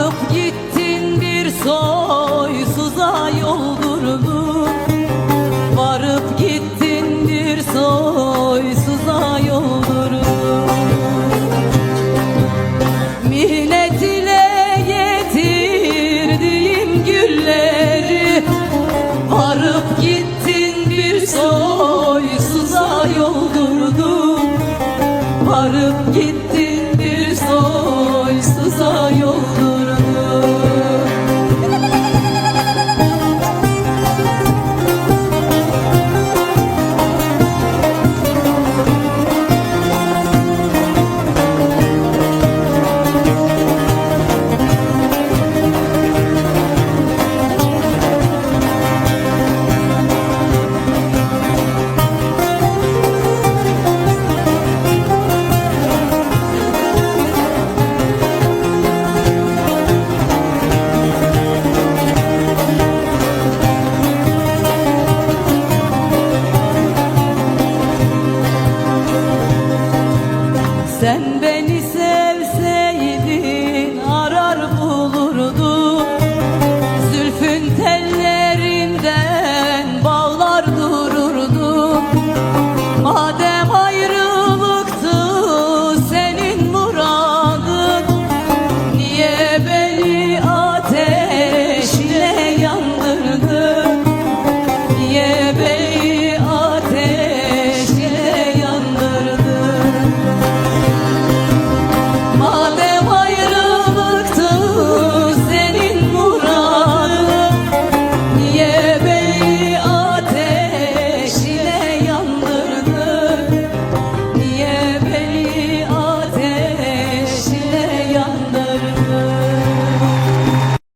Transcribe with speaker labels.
Speaker 1: Varıp gittin bir soysuza yoldurmuş deniz